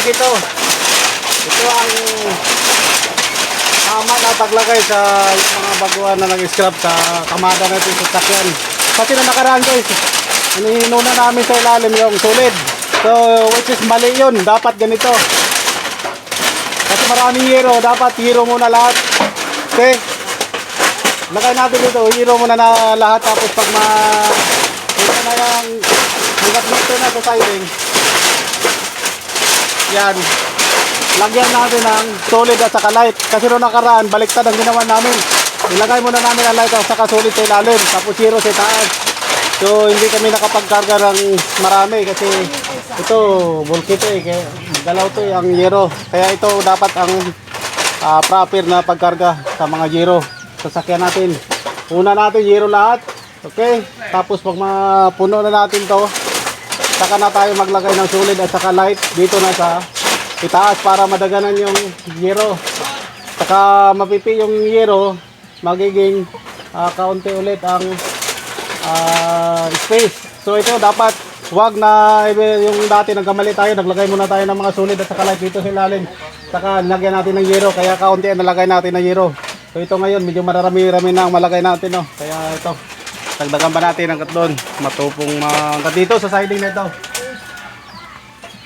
ito. Ito ang tama na paglagay sa mga baguhan na nag-scrap sa kamada natin sa sakyan. Kasi na nakaraan guys, ininuna namin sa ilalim yung solid. So, which is mali yun. Dapat ganito. Kasi maraming hero. Dapat hero muna lahat. Okay? Lagay natin dito. Hero muna na lahat. Tapos pag ma... Ito na yung... Hanggat dito na sa siding. Yan. Lagyan natin ng solid at saka light. Kasi noong nakaraan, baliktad ang ginawa namin. Ilagay muna namin ang light at saka solid sa ilalim. Tapos zero sa taas. So, hindi kami nakapagkarga ng marami kasi ito, bulky eh. Kaya dalaw to ang zero. Kaya ito dapat ang ah, proper na pagkarga sa mga zero. Sasakyan natin. Una natin zero lahat. Okay? Tapos pag mapuno na natin to, saka na tayo maglagay ng solid at saka light dito na sa itaas para madaganan yung zero. Saka mapipi yung zero, magiging ah, kaunti ulit ang ah, space. So ito dapat wag na yung dati nagkamali tayo, naglagay muna tayo ng mga solid at saka light dito sa ilalim. Saka nilagyan natin ng zero, kaya kaunti ang nalagay natin ng zero. So ito ngayon, medyo marami-rami na ang malagay natin. No? Kaya ito, dagdagan pa natin hanggat doon. Matupong uh, hanggat dito sa siding na ito.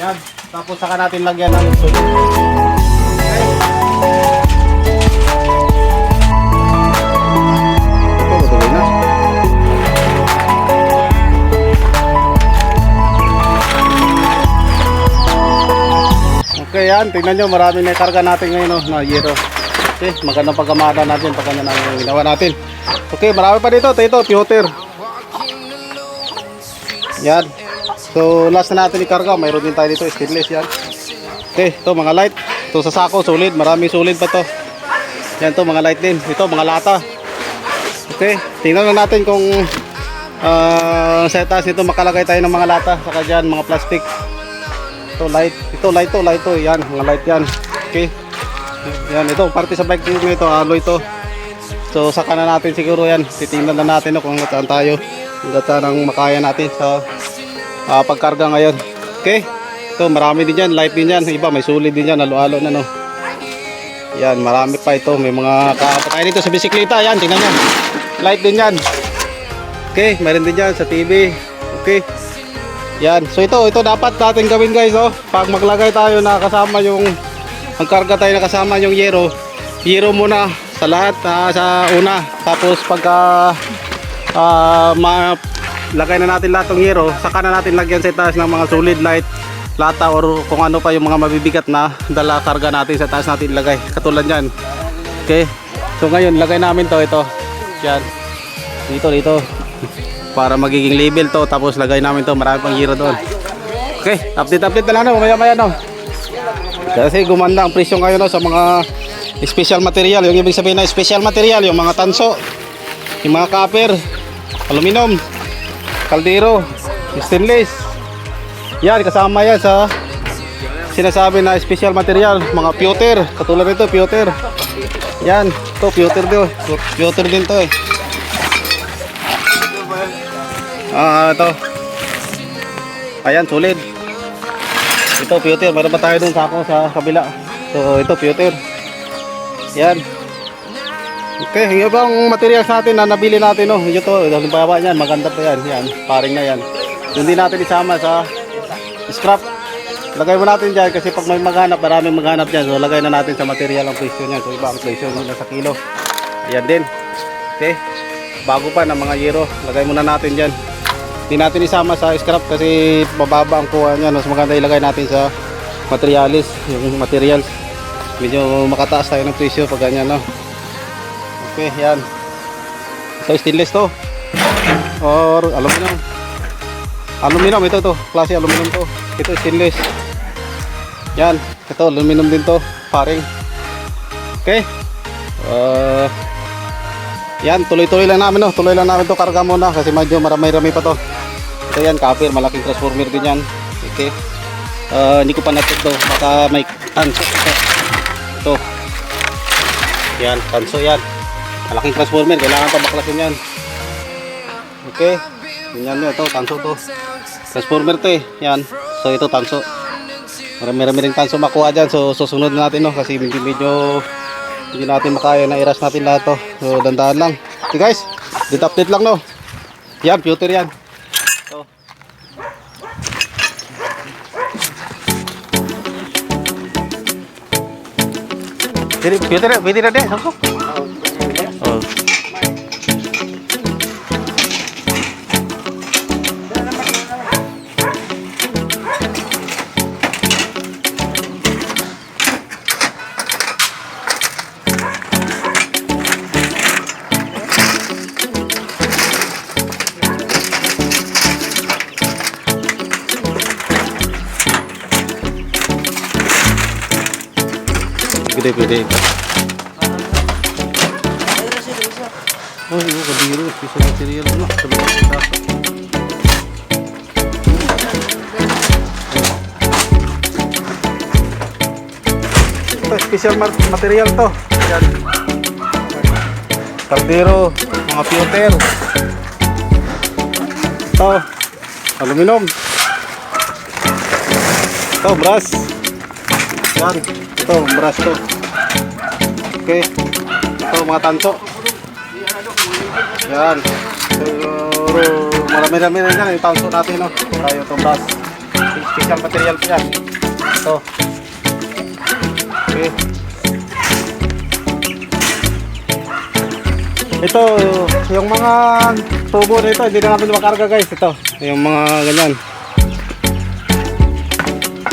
Yan. Tapos saka natin lagyan ng tuloy na. Okay yan, tingnan nyo, marami na karga natin ngayon oh, na zero. Okay, magandang pagkamada natin, pag ganyan ang ginawa natin. Okay, marami pa dito, ito, pihoter. Yan. So, last na natin ikarga, mayroon din tayo dito, stainless yan. Okay, ito mga light. Ito sa sako, solid, maraming solid pa to. Yan to, mga light din. Ito, mga lata. Okay, tingnan lang natin kung uh, sa taas nito makalagay tayo ng mga lata. Saka dyan, mga plastic. Ito light, ito light to, light to. Yan, mga light yan. Okay. Yan, ito parte sa bike nito, ito alloy to. So saka na natin siguro yan. Titingnan na natin no, kung hanggang tayo. Hanggang saan ang makaya natin sa ah, pagkarga ngayon. Okay. Ito marami din yan, light din yan. Iba may sulit din yan, halo-halo na no. Yan, marami pa ito. May mga kapatay dito sa bisikleta. Yan, tingnan nyo. Light din yan. Okay, meron din yan sa TV. Okay. Yan. So ito, ito dapat natin gawin guys, oh. Pag maglagay tayo na kasama yung ang karga tayo na kasama yung yero. Yero muna sa lahat ah, sa una. Tapos pagka ah, ma lagay na natin lahat ng yero, saka na natin lagyan sa taas ng mga solid light lata or kung ano pa yung mga mabibigat na dala karga natin sa taas natin ilagay. Katulad yan. Okay. So ngayon, lagay namin to ito. Yan. Dito, dito para magiging label to tapos lagay namin to marami pang hero doon okay update update na lang no maya maya no kasi gumanda ang presyo ngayon no, sa mga special material. Yung ibig sabihin na special material yung mga tanso yung mga copper aluminum kaldero stainless. Yan kasama yan sa sinasabi na special material mga pewter. Katulad nito pewter. Yan to pewter din pewter din to eh. Ah, ito. Ayan, solid. Ito, pewter. Meron pa tayo dun sako sa kabila. So, ito, pewter. Yan. Okay, yung ibang materials natin na nabili natin, no. Ito to, yung baba niyan, maganda pa yan. Yan, paring na yan. Hindi natin isama sa scrap. Lagay mo natin dyan kasi pag may maghanap, maraming maghanap dyan. So, lagay na natin sa material ang presyo niyan. So, iba ang presyo nila sa kilo. Ayan din. Okay. Bago pa ng mga yero. Lagay muna natin dyan. Hindi natin isama sa scrap kasi mababa ang kuha niya. Mas maganda ilagay natin sa materialis, yung materials. Medyo makataas tayo ng presyo pag ganyan, no? Okay, yan. Ito stainless to. Or aluminum. Aluminum, ito to. Klase aluminum to. Ito stainless. Yan. Ito, aluminum din to. Paring. Okay. Uh, yan, tuloy-tuloy lang namin, no? Tuloy lang namin to karga muna kasi medyo marami-rami pa to. Ito yan, copper, malaking transformer din yan. Okay. Uh, hindi ko pa na-check to. Baka may tanso. Ito. Ito. Yan, tanso yan. Malaking transformer, kailangan pa baklasin yan. Okay. Yan yun, ito, tanso to. Transformer to eh. Yan. So ito, tanso. Marami-rami rin tanso makuha dyan. So, susunod na natin, no? Kasi medyo, medyo hindi natin makaya na iras natin lahat to. So, dandahan lang. Okay guys, dito update lang, no? Yan, pewter yan. Pwede, pwede na, pwede na din. Sangkok. Pwede. Oh, yung kadiro. Piso material na. Sabi ko sa taso. Ito, special material to. Yan. Kaldero, mga pewter. Ito, aluminum. Ito, brass. Yan. Ito, brass to. Okay. Ito, mga tanso. Yan. Siguro, marami-rami na yan. Yung tanso natin, no? Tayo ito, brass. Special material po yan. Ito. Okay. Ito, yung mga tubo nito, hindi na namin makarga guys. Ito, yung mga ganyan.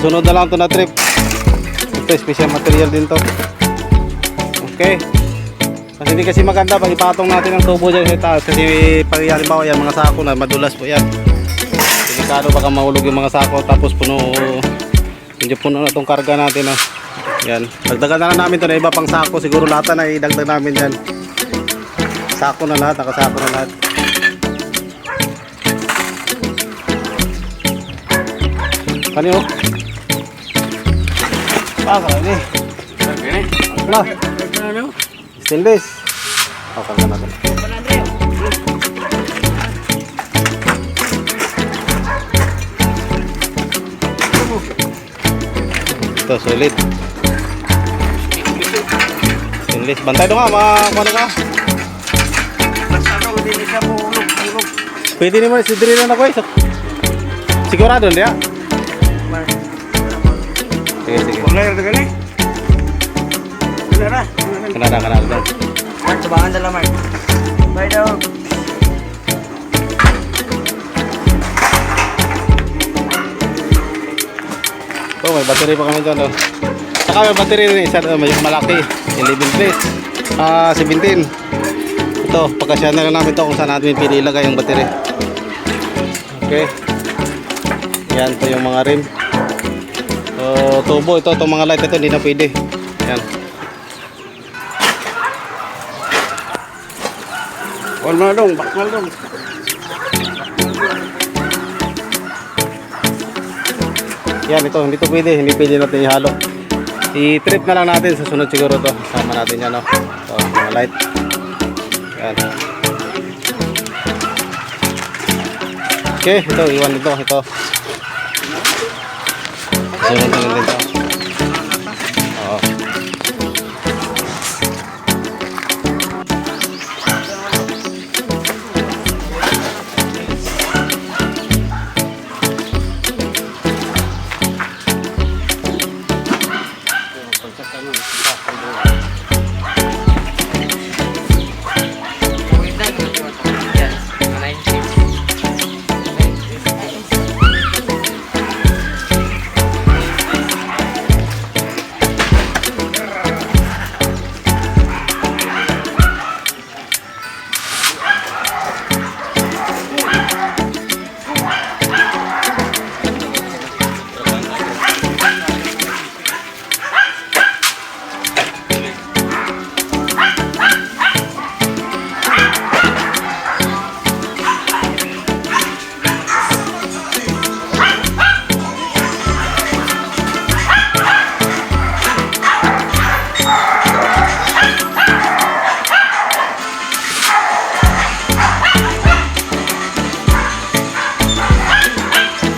Sunod na lang to na trip. Ito, special material din to. Okay. Kasi hindi kasi maganda pag ipatong natin ang tubo dyan sa taas. Kasi pag halimbawa yan, mga sako na madulas po yan. Delikado baka mahulog yung mga sako tapos puno, medyo puno na itong karga natin. Ah. Yan. Dagdagan na lang namin to na iba pang sako. Siguro lahat na idagdag namin dyan. Sako na lahat, nakasako na lahat. Kanino? Ah, karami. Wala. Stainless. Oh, karga natin. Ito, solid. Stainless. Bantay doon nga, ano ka. Pwede naman si Dre na ako eh. Sigurado hindi ah. Sige, sige. Kanada, kanada doon. Sabangan dala, Mark. Bye daw. Oh, may battery pa kami dyan. Oh. Saka may battery rin isa oh, may malaki. 11 place. Ah, 17. Ito, pagkasya na lang namin ito kung saan natin pili ilagay yung battery. Okay. Yan to yung mga rim. So, tubo ito, itong mga light ito hindi na pwede. Yan. Wal mo dong, bakmal dong. Yan, ito, hindi to pwede. Hindi pwede natin ihalo. I-trip na lang natin sa sunod siguro to. Sama natin yan, no? Ito, mga light. Yan. Okay, ito, iwan ito, ito. Sunod na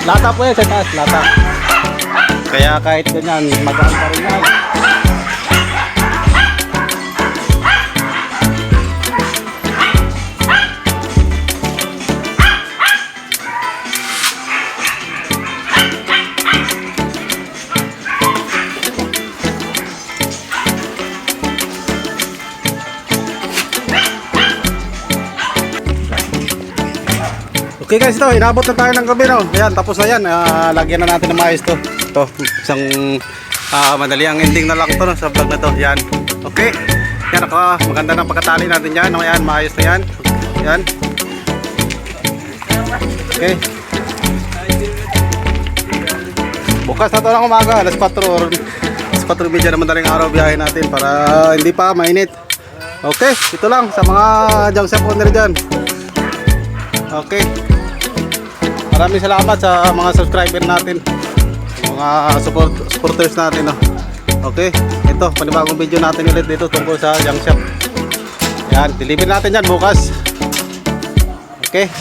Lata po yan sa taas, lata. Kaya kahit ganyan, magaan pa rin yan. Okay guys, ito, inabot na tayo ng gabi no. Ayan, tapos na yan. Ah, lagyan na natin ng maayos to. Ito, isang ah, madali ang ending na lang to no, sa vlog na to. Yan. Okay. Yan, ako, maganda na pagkatali natin yan. No? Ayan, maayos na yan. Yan. Okay. Bukas na to ng umaga, alas 4 or alas 4 media na madaling araw biyahe natin para hindi pa mainit. Okay, ito lang sa mga shop owner dyan. Okay. Maraming salamat sa mga subscriber natin. Mga support, supporters natin. No? Okay. Ito, panibagong video natin ulit dito tungkol sa junk shop. Yan, deliver natin yan bukas. Okay.